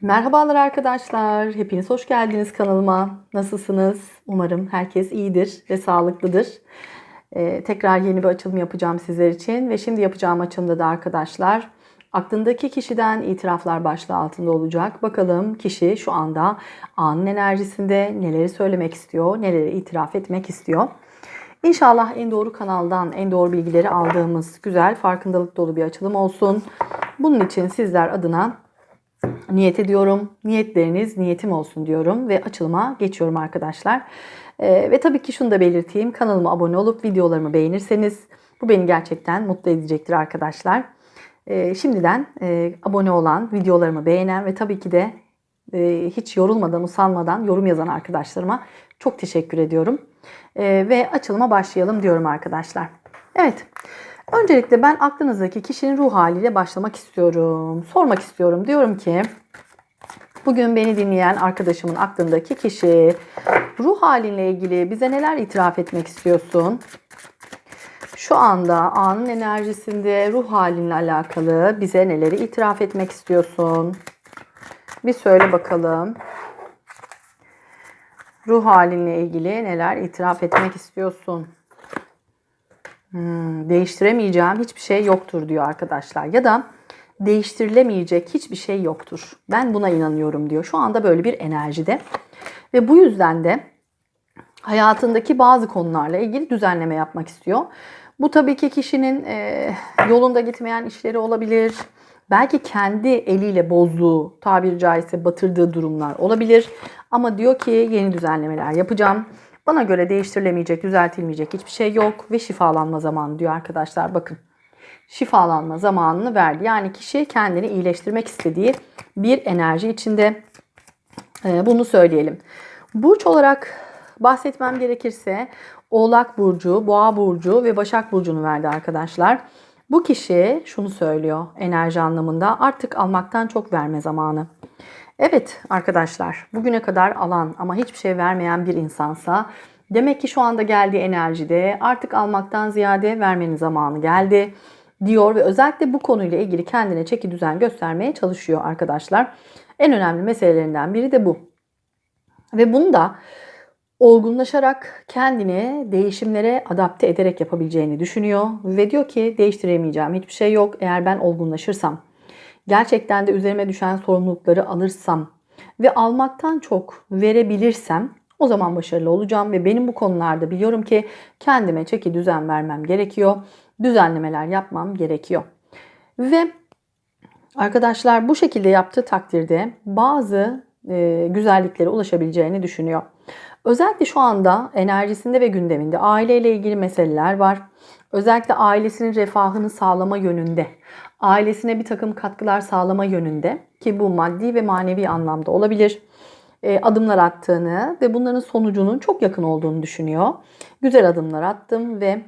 Merhabalar arkadaşlar. Hepiniz hoş geldiniz kanalıma. Nasılsınız? Umarım herkes iyidir ve sağlıklıdır. Ee, tekrar yeni bir açılım yapacağım sizler için. Ve şimdi yapacağım açılımda da arkadaşlar aklındaki kişiden itiraflar başlığı altında olacak. Bakalım kişi şu anda anın enerjisinde neleri söylemek istiyor, neleri itiraf etmek istiyor. İnşallah en doğru kanaldan en doğru bilgileri aldığımız güzel farkındalık dolu bir açılım olsun. Bunun için sizler adına niyet ediyorum. Niyetleriniz niyetim olsun diyorum ve açılıma geçiyorum arkadaşlar. Ee, ve tabii ki şunu da belirteyim. Kanalıma abone olup videolarımı beğenirseniz bu beni gerçekten mutlu edecektir arkadaşlar. Ee, şimdiden e, abone olan, videolarımı beğenen ve tabii ki de e, hiç yorulmadan, usanmadan yorum yazan arkadaşlarıma çok teşekkür ediyorum. E, ve açılıma başlayalım diyorum arkadaşlar. Evet. Öncelikle ben aklınızdaki kişinin ruh haliyle başlamak istiyorum. Sormak istiyorum. Diyorum ki bugün beni dinleyen arkadaşımın aklındaki kişi ruh halinle ilgili bize neler itiraf etmek istiyorsun? Şu anda anın enerjisinde ruh halinle alakalı bize neleri itiraf etmek istiyorsun? Bir söyle bakalım. Ruh halinle ilgili neler itiraf etmek istiyorsun? Hmm, değiştiremeyeceğim hiçbir şey yoktur diyor arkadaşlar. Ya da değiştirilemeyecek hiçbir şey yoktur. Ben buna inanıyorum diyor. Şu anda böyle bir enerjide. Ve bu yüzden de hayatındaki bazı konularla ilgili düzenleme yapmak istiyor. Bu tabii ki kişinin e, yolunda gitmeyen işleri olabilir. Belki kendi eliyle bozduğu, tabiri caizse batırdığı durumlar olabilir. Ama diyor ki yeni düzenlemeler yapacağım. Bana göre değiştirilemeyecek, düzeltilmeyecek hiçbir şey yok ve şifalanma zamanı diyor arkadaşlar. Bakın şifalanma zamanını verdi. Yani kişi kendini iyileştirmek istediği bir enerji içinde. Ee, bunu söyleyelim. Burç olarak bahsetmem gerekirse Oğlak Burcu, Boğa Burcu ve Başak Burcu'nu verdi arkadaşlar. Bu kişi şunu söylüyor enerji anlamında artık almaktan çok verme zamanı. Evet arkadaşlar bugüne kadar alan ama hiçbir şey vermeyen bir insansa demek ki şu anda geldiği enerjide artık almaktan ziyade vermenin zamanı geldi diyor ve özellikle bu konuyla ilgili kendine çeki düzen göstermeye çalışıyor arkadaşlar. En önemli meselelerinden biri de bu. Ve bunu da olgunlaşarak kendini değişimlere adapte ederek yapabileceğini düşünüyor ve diyor ki değiştiremeyeceğim hiçbir şey yok eğer ben olgunlaşırsam gerçekten de üzerime düşen sorumlulukları alırsam ve almaktan çok verebilirsem o zaman başarılı olacağım ve benim bu konularda biliyorum ki kendime çeki düzen vermem gerekiyor. Düzenlemeler yapmam gerekiyor. Ve arkadaşlar bu şekilde yaptığı takdirde bazı e, güzelliklere ulaşabileceğini düşünüyor. Özellikle şu anda enerjisinde ve gündeminde aileyle ilgili meseleler var. Özellikle ailesinin refahını sağlama yönünde, ailesine bir takım katkılar sağlama yönünde ki bu maddi ve manevi anlamda olabilir e, adımlar attığını ve bunların sonucunun çok yakın olduğunu düşünüyor. Güzel adımlar attım ve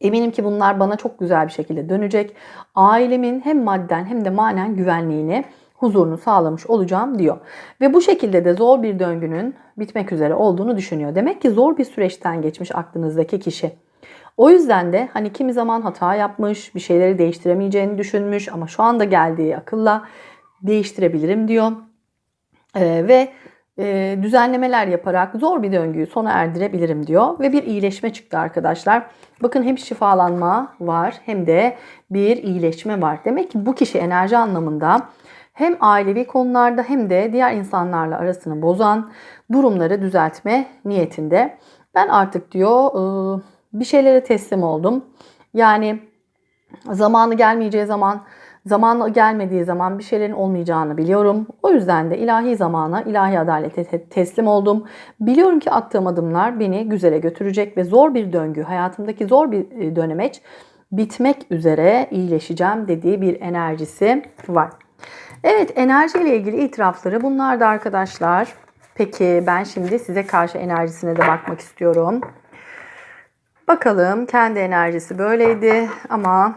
eminim ki bunlar bana çok güzel bir şekilde dönecek. Ailemin hem madden hem de manen güvenliğini huzurunu sağlamış olacağım diyor. Ve bu şekilde de zor bir döngünün bitmek üzere olduğunu düşünüyor. Demek ki zor bir süreçten geçmiş aklınızdaki kişi. O yüzden de hani kimi zaman hata yapmış, bir şeyleri değiştiremeyeceğini düşünmüş ama şu anda geldiği akılla değiştirebilirim diyor. Ee, ve e, düzenlemeler yaparak zor bir döngüyü sona erdirebilirim diyor. Ve bir iyileşme çıktı arkadaşlar. Bakın hem şifalanma var hem de bir iyileşme var. Demek ki bu kişi enerji anlamında hem ailevi konularda hem de diğer insanlarla arasını bozan durumları düzeltme niyetinde. Ben artık diyor ıı, bir şeylere teslim oldum. Yani zamanı gelmeyeceği zaman, zamanı gelmediği zaman bir şeylerin olmayacağını biliyorum. O yüzden de ilahi zamana, ilahi adalete teslim oldum. Biliyorum ki attığım adımlar beni güzele götürecek ve zor bir döngü, hayatımdaki zor bir e, dönemeç bitmek üzere iyileşeceğim dediği bir enerjisi var. Evet enerji ile ilgili itirafları bunlar da arkadaşlar. Peki ben şimdi size karşı enerjisine de bakmak istiyorum. Bakalım kendi enerjisi böyleydi ama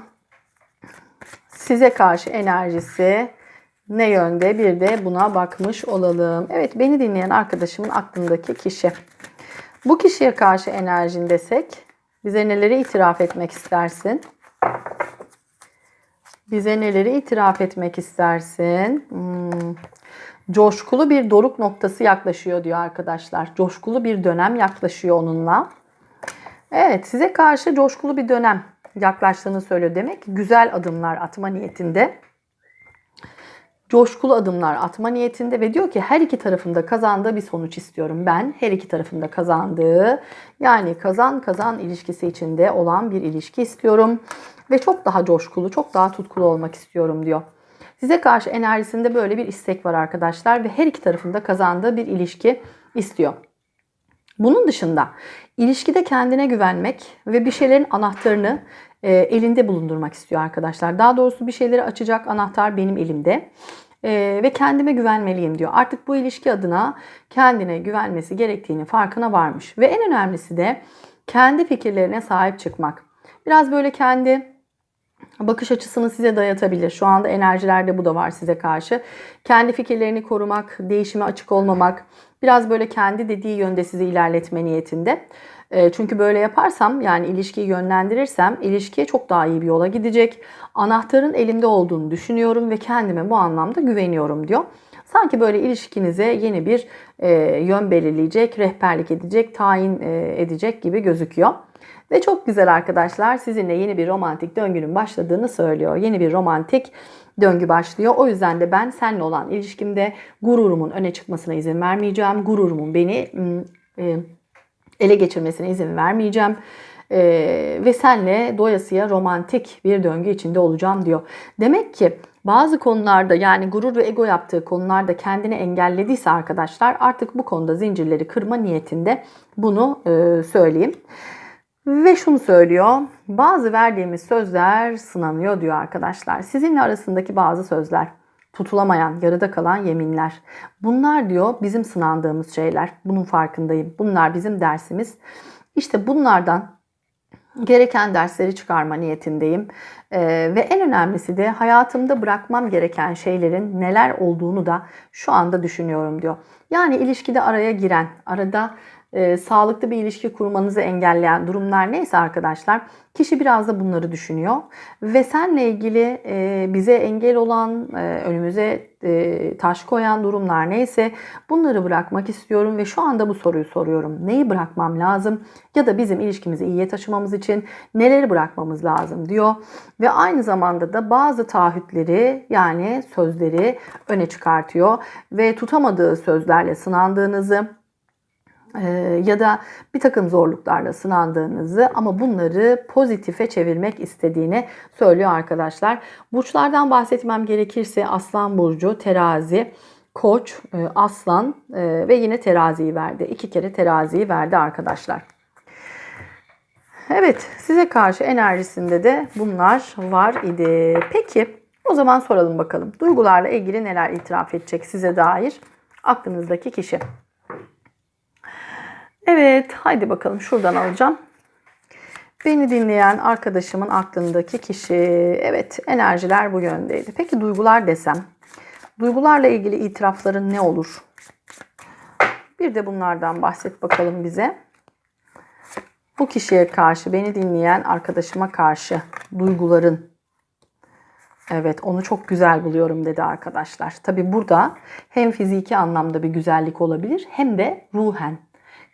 size karşı enerjisi ne yönde bir de buna bakmış olalım. Evet beni dinleyen arkadaşımın aklındaki kişi. Bu kişiye karşı enerjin desek bize neleri itiraf etmek istersin? Bize neleri itiraf etmek istersin? Hmm. Coşkulu bir doruk noktası yaklaşıyor diyor arkadaşlar. Coşkulu bir dönem yaklaşıyor onunla. Evet size karşı coşkulu bir dönem yaklaştığını söylüyor. Demek ki güzel adımlar atma niyetinde. Coşkulu adımlar atma niyetinde ve diyor ki her iki tarafında kazandığı bir sonuç istiyorum. Ben her iki tarafında kazandığı yani kazan kazan ilişkisi içinde olan bir ilişki istiyorum. Ve çok daha coşkulu, çok daha tutkulu olmak istiyorum diyor. Size karşı enerjisinde böyle bir istek var arkadaşlar ve her iki tarafında kazandığı bir ilişki istiyor. Bunun dışında ilişkide kendine güvenmek ve bir şeylerin anahtarını e, elinde bulundurmak istiyor arkadaşlar. Daha doğrusu bir şeyleri açacak anahtar benim elimde. E, ve kendime güvenmeliyim diyor. Artık bu ilişki adına kendine güvenmesi gerektiğini farkına varmış. Ve en önemlisi de kendi fikirlerine sahip çıkmak. Biraz böyle kendi bakış açısını size dayatabilir. Şu anda enerjilerde bu da var size karşı. Kendi fikirlerini korumak, değişime açık olmamak, biraz böyle kendi dediği yönde sizi ilerletme niyetinde. E, çünkü böyle yaparsam yani ilişkiyi yönlendirirsem ilişkiye çok daha iyi bir yola gidecek. Anahtarın elimde olduğunu düşünüyorum ve kendime bu anlamda güveniyorum diyor. Sanki böyle ilişkinize yeni bir e, yön belirleyecek, rehberlik edecek, tayin e, edecek gibi gözüküyor. Ve çok güzel arkadaşlar sizinle yeni bir romantik döngünün başladığını söylüyor. Yeni bir romantik döngü başlıyor. O yüzden de ben seninle olan ilişkimde gururumun öne çıkmasına izin vermeyeceğim. Gururumun beni e, ele geçirmesine izin vermeyeceğim. Ee, ve senle doyasıya romantik bir döngü içinde olacağım diyor. Demek ki bazı konularda yani gurur ve ego yaptığı konularda kendini engellediyse arkadaşlar artık bu konuda zincirleri kırma niyetinde bunu e, söyleyeyim. Ve şunu söylüyor. Bazı verdiğimiz sözler sınanıyor diyor arkadaşlar. Sizinle arasındaki bazı sözler tutulamayan, yarıda kalan yeminler. Bunlar diyor bizim sınandığımız şeyler. Bunun farkındayım. Bunlar bizim dersimiz. İşte bunlardan gereken dersleri çıkarma niyetindeyim. Ee, ve en önemlisi de hayatımda bırakmam gereken şeylerin neler olduğunu da şu anda düşünüyorum diyor. Yani ilişkide araya giren, arada e, sağlıklı bir ilişki kurmanızı engelleyen durumlar neyse arkadaşlar kişi biraz da bunları düşünüyor. Ve senle ilgili e, bize engel olan e, önümüze e, taş koyan durumlar neyse bunları bırakmak istiyorum ve şu anda bu soruyu soruyorum. Neyi bırakmam lazım? Ya da bizim ilişkimizi iyiye taşımamız için neleri bırakmamız lazım diyor. Ve aynı zamanda da bazı taahhütleri yani sözleri öne çıkartıyor. Ve tutamadığı sözlerle sınandığınızı ya da bir takım zorluklarla sınandığınızı ama bunları pozitife çevirmek istediğini söylüyor arkadaşlar. Burçlardan bahsetmem gerekirse Aslan Burcu, Terazi, Koç, e, Aslan e, ve yine teraziyi verdi. İki kere teraziyi verdi arkadaşlar. Evet size karşı enerjisinde de bunlar var idi. Peki o zaman soralım bakalım. Duygularla ilgili neler itiraf edecek size dair aklınızdaki kişi. Evet, haydi bakalım şuradan alacağım. Beni dinleyen arkadaşımın aklındaki kişi. Evet, enerjiler bu yöndeydi. Peki duygular desem? Duygularla ilgili itirafların ne olur? Bir de bunlardan bahset bakalım bize. Bu kişiye karşı, beni dinleyen arkadaşıma karşı duyguların Evet onu çok güzel buluyorum dedi arkadaşlar. Tabi burada hem fiziki anlamda bir güzellik olabilir hem de ruhen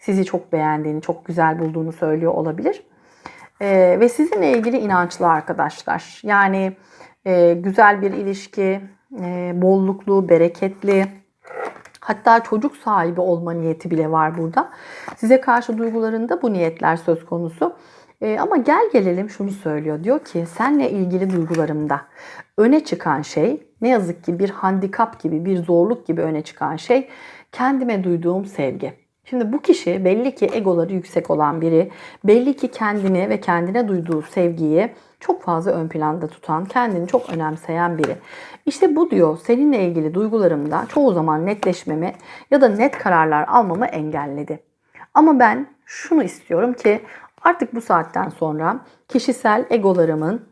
sizi çok beğendiğini, çok güzel bulduğunu söylüyor olabilir. E, ve sizinle ilgili inançlı arkadaşlar. Yani e, güzel bir ilişki, e, bolluklu, bereketli, hatta çocuk sahibi olma niyeti bile var burada. Size karşı duygularında bu niyetler söz konusu. E, ama gel gelelim şunu söylüyor. Diyor ki senle ilgili duygularımda öne çıkan şey ne yazık ki bir handikap gibi, bir zorluk gibi öne çıkan şey kendime duyduğum sevgi. Şimdi bu kişi belli ki egoları yüksek olan biri, belli ki kendini ve kendine duyduğu sevgiyi çok fazla ön planda tutan, kendini çok önemseyen biri. İşte bu diyor seninle ilgili duygularımda çoğu zaman netleşmemi ya da net kararlar almamı engelledi. Ama ben şunu istiyorum ki artık bu saatten sonra kişisel egolarımın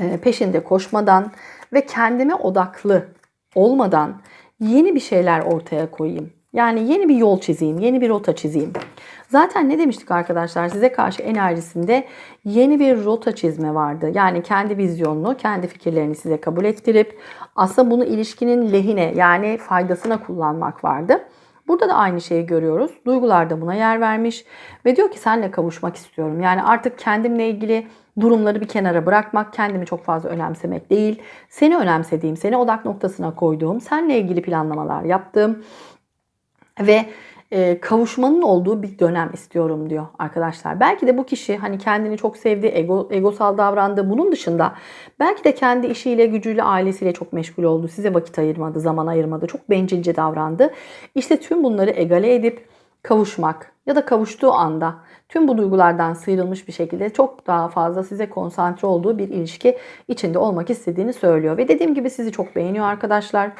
e, peşinde koşmadan ve kendime odaklı olmadan yeni bir şeyler ortaya koyayım Yani yeni bir yol çizeyim, yeni bir rota çizeyim. Zaten ne demiştik arkadaşlar? Size karşı enerjisinde yeni bir rota çizme vardı. Yani kendi vizyonunu, kendi fikirlerini size kabul ettirip aslında bunu ilişkinin lehine yani faydasına kullanmak vardı. Burada da aynı şeyi görüyoruz. Duygular da buna yer vermiş ve diyor ki senle kavuşmak istiyorum. Yani artık kendimle ilgili durumları bir kenara bırakmak, kendimi çok fazla önemsemek değil. Seni önemsediğim, seni odak noktasına koyduğum, seninle ilgili planlamalar yaptığım ve e, kavuşmanın olduğu bir dönem istiyorum diyor arkadaşlar. Belki de bu kişi hani kendini çok sevdi, ego, egosal davrandı. Bunun dışında belki de kendi işiyle, gücüyle, ailesiyle çok meşgul oldu. Size vakit ayırmadı, zaman ayırmadı. Çok bencilce davrandı. İşte tüm bunları egale edip kavuşmak ya da kavuştuğu anda tüm bu duygulardan sıyrılmış bir şekilde çok daha fazla size konsantre olduğu bir ilişki içinde olmak istediğini söylüyor. Ve dediğim gibi sizi çok beğeniyor arkadaşlar.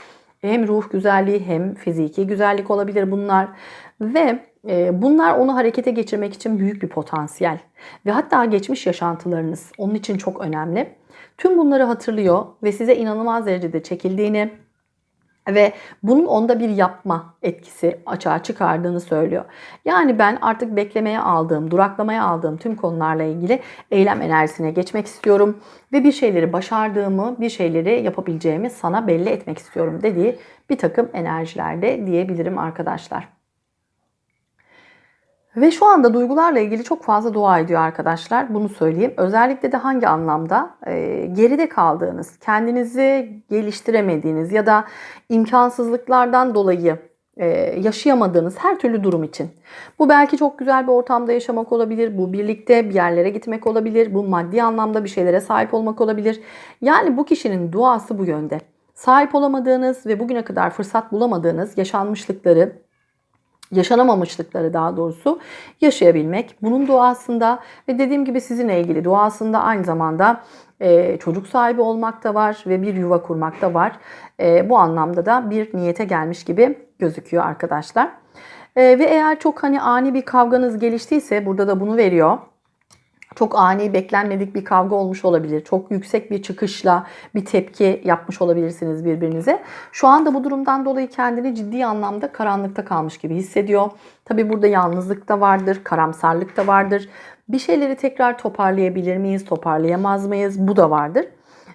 Hem ruh güzelliği hem fiziki güzellik olabilir bunlar. Ve e, bunlar onu harekete geçirmek için büyük bir potansiyel. Ve hatta geçmiş yaşantılarınız onun için çok önemli. Tüm bunları hatırlıyor ve size inanılmaz derecede çekildiğini, ve bunun onda bir yapma etkisi açığa çıkardığını söylüyor. Yani ben artık beklemeye aldığım, duraklamaya aldığım tüm konularla ilgili eylem enerjisine geçmek istiyorum ve bir şeyleri başardığımı, bir şeyleri yapabileceğimi sana belli etmek istiyorum dediği bir takım enerjilerde diyebilirim arkadaşlar. Ve şu anda duygularla ilgili çok fazla dua ediyor arkadaşlar. Bunu söyleyeyim. Özellikle de hangi anlamda? Ee, geride kaldığınız, kendinizi geliştiremediğiniz ya da imkansızlıklardan dolayı e, yaşayamadığınız her türlü durum için. Bu belki çok güzel bir ortamda yaşamak olabilir. Bu birlikte bir yerlere gitmek olabilir. Bu maddi anlamda bir şeylere sahip olmak olabilir. Yani bu kişinin duası bu yönde. Sahip olamadığınız ve bugüne kadar fırsat bulamadığınız yaşanmışlıkları, yaşanamamışlıkları daha doğrusu yaşayabilmek. Bunun duasında ve dediğim gibi sizinle ilgili duasında aynı zamanda e, çocuk sahibi olmak da var ve bir yuva kurmak da var. E, bu anlamda da bir niyete gelmiş gibi gözüküyor arkadaşlar. E, ve eğer çok hani ani bir kavganız geliştiyse burada da bunu veriyor çok ani beklenmedik bir kavga olmuş olabilir. Çok yüksek bir çıkışla bir tepki yapmış olabilirsiniz birbirinize. Şu anda bu durumdan dolayı kendini ciddi anlamda karanlıkta kalmış gibi hissediyor. Tabi burada yalnızlık da vardır, karamsarlık da vardır. Bir şeyleri tekrar toparlayabilir miyiz, toparlayamaz mıyız? Bu da vardır.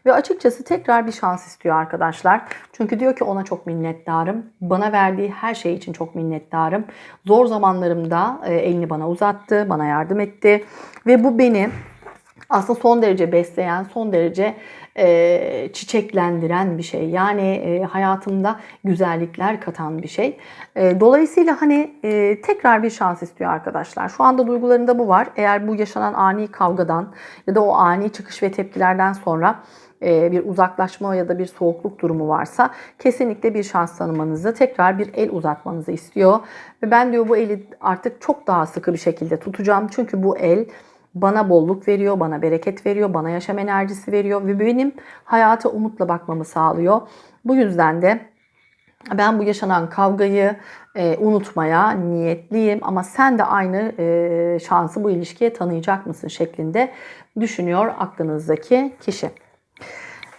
Ve açıkçası tekrar bir şans istiyor arkadaşlar. Çünkü diyor ki ona çok minnettarım. Bana verdiği her şey için çok minnettarım. Zor zamanlarımda e, elini bana uzattı, bana yardım etti. Ve bu beni aslında son derece besleyen, son derece e, çiçeklendiren bir şey. Yani e, hayatımda güzellikler katan bir şey. E, dolayısıyla hani e, tekrar bir şans istiyor arkadaşlar. Şu anda duygularında bu var. Eğer bu yaşanan ani kavgadan ya da o ani çıkış ve tepkilerden sonra bir uzaklaşma ya da bir soğukluk durumu varsa kesinlikle bir şans tanımanızı, tekrar bir el uzatmanızı istiyor. Ve ben diyor bu eli artık çok daha sıkı bir şekilde tutacağım. Çünkü bu el bana bolluk veriyor, bana bereket veriyor, bana yaşam enerjisi veriyor ve benim hayata umutla bakmamı sağlıyor. Bu yüzden de ben bu yaşanan kavgayı e, unutmaya niyetliyim ama sen de aynı e, şansı bu ilişkiye tanıyacak mısın şeklinde düşünüyor aklınızdaki kişi.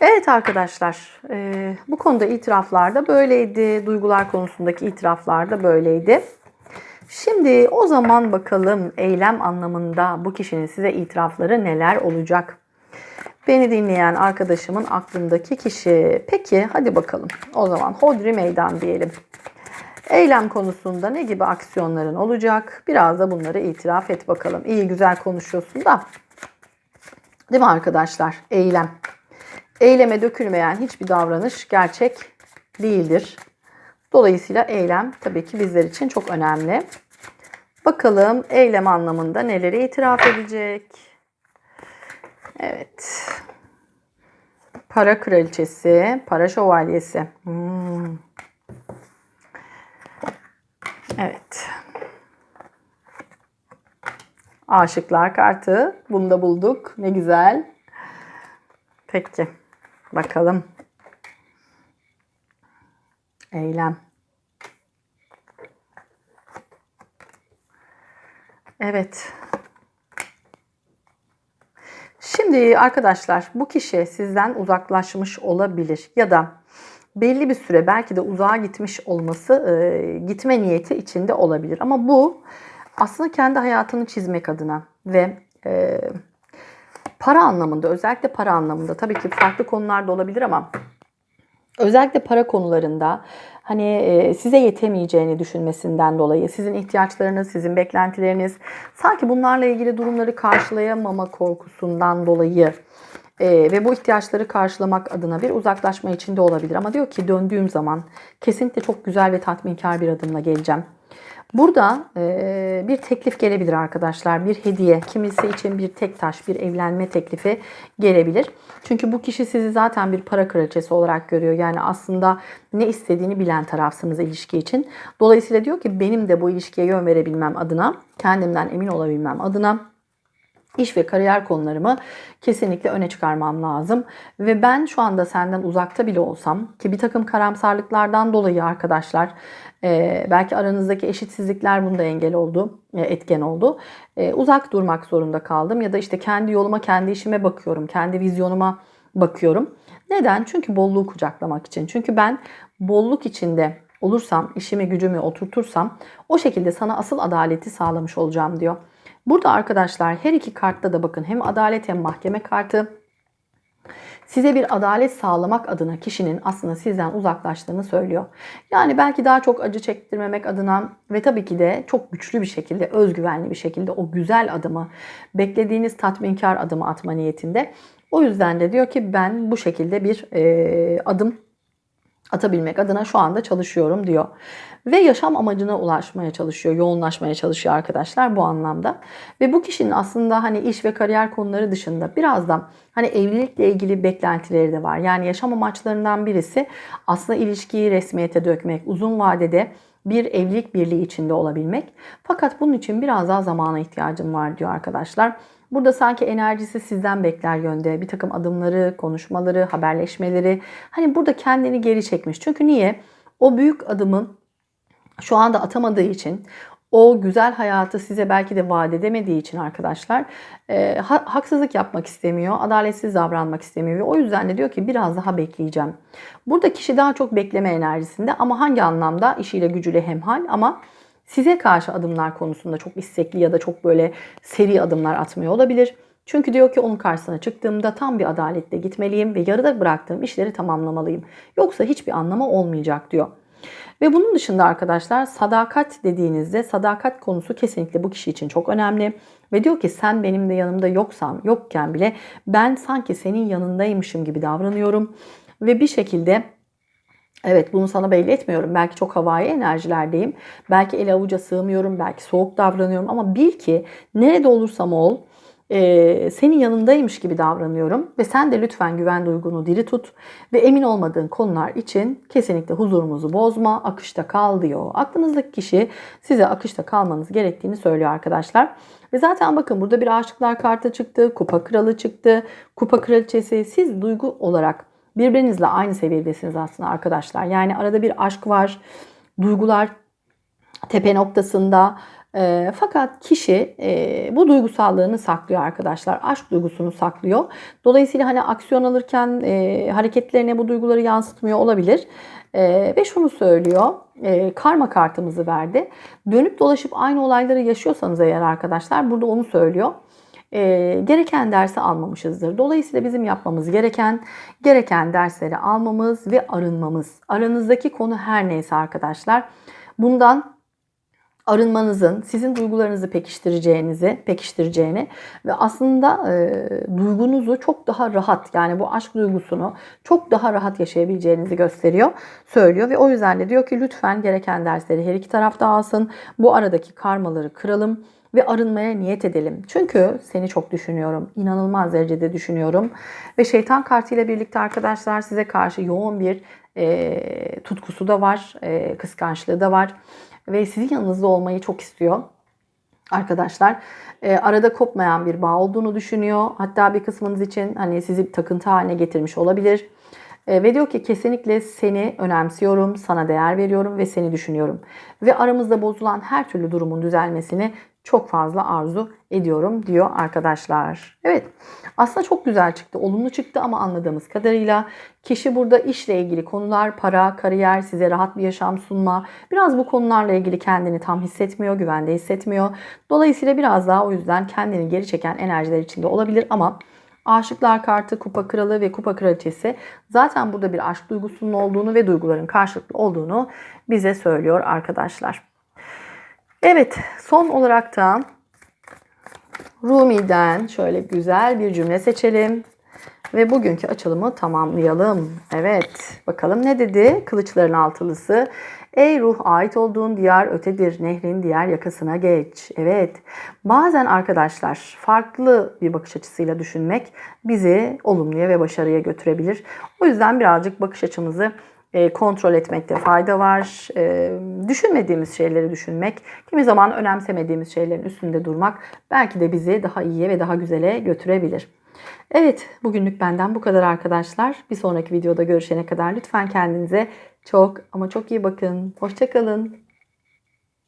Evet arkadaşlar e, bu konuda itiraflar da böyleydi. Duygular konusundaki itiraflar da böyleydi. Şimdi o zaman bakalım eylem anlamında bu kişinin size itirafları neler olacak? Beni dinleyen arkadaşımın aklındaki kişi. Peki hadi bakalım. O zaman hodri meydan diyelim. Eylem konusunda ne gibi aksiyonların olacak? Biraz da bunları itiraf et bakalım. İyi güzel konuşuyorsun da. Değil mi arkadaşlar? Eylem. Eyleme dökülmeyen hiçbir davranış gerçek değildir. Dolayısıyla eylem tabii ki bizler için çok önemli. Bakalım eylem anlamında neleri itiraf edecek? Evet. Para kraliçesi, para şövalyesi. Hmm. Evet. Aşıklar kartı. Bunu da bulduk. Ne güzel. Peki. Bakalım. Eylem. Evet. Şimdi arkadaşlar bu kişi sizden uzaklaşmış olabilir ya da belli bir süre belki de uzağa gitmiş olması e, gitme niyeti içinde olabilir. Ama bu aslında kendi hayatını çizmek adına ve e, para anlamında özellikle para anlamında tabii ki farklı konularda olabilir ama özellikle para konularında hani e, size yetemeyeceğini düşünmesinden dolayı sizin ihtiyaçlarınız, sizin beklentileriniz sanki bunlarla ilgili durumları karşılayamama korkusundan dolayı e, ve bu ihtiyaçları karşılamak adına bir uzaklaşma içinde olabilir. Ama diyor ki döndüğüm zaman kesinlikle çok güzel ve tatminkar bir adımla geleceğim. Burada e, bir teklif gelebilir arkadaşlar. Bir hediye, kimisi için bir tek taş, bir evlenme teklifi gelebilir. Çünkü bu kişi sizi zaten bir para kraliçesi olarak görüyor. Yani aslında ne istediğini bilen tarafsınız ilişki için. Dolayısıyla diyor ki benim de bu ilişkiye yön verebilmem adına, kendimden emin olabilmem adına iş ve kariyer konularımı kesinlikle öne çıkarmam lazım. Ve ben şu anda senden uzakta bile olsam ki bir takım karamsarlıklardan dolayı arkadaşlar e, belki aranızdaki eşitsizlikler bunda engel oldu, e, etken oldu. E, uzak durmak zorunda kaldım ya da işte kendi yoluma, kendi işime bakıyorum, kendi vizyonuma bakıyorum. Neden? Çünkü bolluğu kucaklamak için. Çünkü ben bolluk içinde olursam, işimi gücümü oturtursam o şekilde sana asıl adaleti sağlamış olacağım diyor. Burada arkadaşlar her iki kartta da bakın hem adalet hem mahkeme kartı size bir adalet sağlamak adına kişinin aslında sizden uzaklaştığını söylüyor. Yani belki daha çok acı çektirmemek adına ve tabii ki de çok güçlü bir şekilde, özgüvenli bir şekilde o güzel adımı, beklediğiniz tatminkar adımı atma niyetinde. O yüzden de diyor ki ben bu şekilde bir e, adım atabilmek adına şu anda çalışıyorum diyor. Ve yaşam amacına ulaşmaya çalışıyor, yoğunlaşmaya çalışıyor arkadaşlar bu anlamda. Ve bu kişinin aslında hani iş ve kariyer konuları dışında biraz da hani evlilikle ilgili beklentileri de var. Yani yaşam amaçlarından birisi aslında ilişkiyi resmiyete dökmek, uzun vadede bir evlilik birliği içinde olabilmek. Fakat bunun için biraz daha zamana ihtiyacım var diyor arkadaşlar. Burada sanki enerjisi sizden bekler yönde. Bir takım adımları, konuşmaları, haberleşmeleri. Hani burada kendini geri çekmiş. Çünkü niye? O büyük adımın şu anda atamadığı için o güzel hayatı size belki de vaat edemediği için arkadaşlar e, ha, haksızlık yapmak istemiyor, adaletsiz davranmak istemiyor ve o yüzden de diyor ki biraz daha bekleyeceğim. Burada kişi daha çok bekleme enerjisinde ama hangi anlamda işiyle gücüyle hemhal ama size karşı adımlar konusunda çok istekli ya da çok böyle seri adımlar atmıyor olabilir. Çünkü diyor ki onun karşısına çıktığımda tam bir adaletle gitmeliyim ve yarıda bıraktığım işleri tamamlamalıyım. Yoksa hiçbir anlamı olmayacak diyor. Ve bunun dışında arkadaşlar sadakat dediğinizde sadakat konusu kesinlikle bu kişi için çok önemli. Ve diyor ki sen benim de yanımda yoksam, yokken bile ben sanki senin yanındaymışım gibi davranıyorum. Ve bir şekilde Evet bunu sana belli etmiyorum. Belki çok havai enerjilerdeyim. Belki el avuca sığmıyorum. Belki soğuk davranıyorum. Ama bil ki nerede olursam ol e, senin yanındaymış gibi davranıyorum. Ve sen de lütfen güven duygunu diri tut. Ve emin olmadığın konular için kesinlikle huzurumuzu bozma. Akışta kal diyor. Aklınızdaki kişi size akışta kalmanız gerektiğini söylüyor arkadaşlar. Ve zaten bakın burada bir aşıklar kartı çıktı. Kupa kralı çıktı. Kupa kraliçesi. Siz duygu olarak birbirinizle aynı seviyedesiniz aslında arkadaşlar. Yani arada bir aşk var, duygular tepe noktasında. E, fakat kişi e, bu duygusallığını saklıyor arkadaşlar. Aşk duygusunu saklıyor. Dolayısıyla hani aksiyon alırken e, hareketlerine bu duyguları yansıtmıyor olabilir. E, ve şunu söylüyor. E, karma kartımızı verdi. Dönüp dolaşıp aynı olayları yaşıyorsanız eğer arkadaşlar burada onu söylüyor e, gereken dersi almamışızdır. Dolayısıyla bizim yapmamız gereken gereken dersleri almamız ve arınmamız. Aranızdaki konu her neyse arkadaşlar bundan arınmanızın sizin duygularınızı pekiştireceğinizi, pekiştireceğini ve aslında e, duygunuzu çok daha rahat yani bu aşk duygusunu çok daha rahat yaşayabileceğinizi gösteriyor, söylüyor ve o yüzden de diyor ki lütfen gereken dersleri her iki tarafta alsın. Bu aradaki karmaları kıralım ve arınmaya niyet edelim. Çünkü seni çok düşünüyorum. inanılmaz derecede düşünüyorum. Ve şeytan kartıyla birlikte arkadaşlar size karşı yoğun bir e, tutkusu da var. E, kıskançlığı da var. Ve sizin yanınızda olmayı çok istiyor. Arkadaşlar e, arada kopmayan bir bağ olduğunu düşünüyor. Hatta bir kısmınız için hani sizi takıntı haline getirmiş olabilir. E, ve diyor ki kesinlikle seni önemsiyorum, sana değer veriyorum ve seni düşünüyorum. Ve aramızda bozulan her türlü durumun düzelmesini çok fazla arzu ediyorum diyor arkadaşlar. Evet aslında çok güzel çıktı. Olumlu çıktı ama anladığımız kadarıyla kişi burada işle ilgili konular, para, kariyer, size rahat bir yaşam sunma. Biraz bu konularla ilgili kendini tam hissetmiyor, güvende hissetmiyor. Dolayısıyla biraz daha o yüzden kendini geri çeken enerjiler içinde olabilir ama Aşıklar kartı, kupa kralı ve kupa kraliçesi zaten burada bir aşk duygusunun olduğunu ve duyguların karşılıklı olduğunu bize söylüyor arkadaşlar. Evet son olarak da Rumi'den şöyle güzel bir cümle seçelim. Ve bugünkü açılımı tamamlayalım. Evet bakalım ne dedi kılıçların altılısı. Ey ruh ait olduğun diyar ötedir. Nehrin diğer yakasına geç. Evet bazen arkadaşlar farklı bir bakış açısıyla düşünmek bizi olumluya ve başarıya götürebilir. O yüzden birazcık bakış açımızı e, kontrol etmekte fayda var. E, düşünmediğimiz şeyleri düşünmek, kimi zaman önemsemediğimiz şeylerin üstünde durmak belki de bizi daha iyiye ve daha güzele götürebilir. Evet, bugünlük benden bu kadar arkadaşlar. Bir sonraki videoda görüşene kadar lütfen kendinize çok ama çok iyi bakın. Hoşçakalın.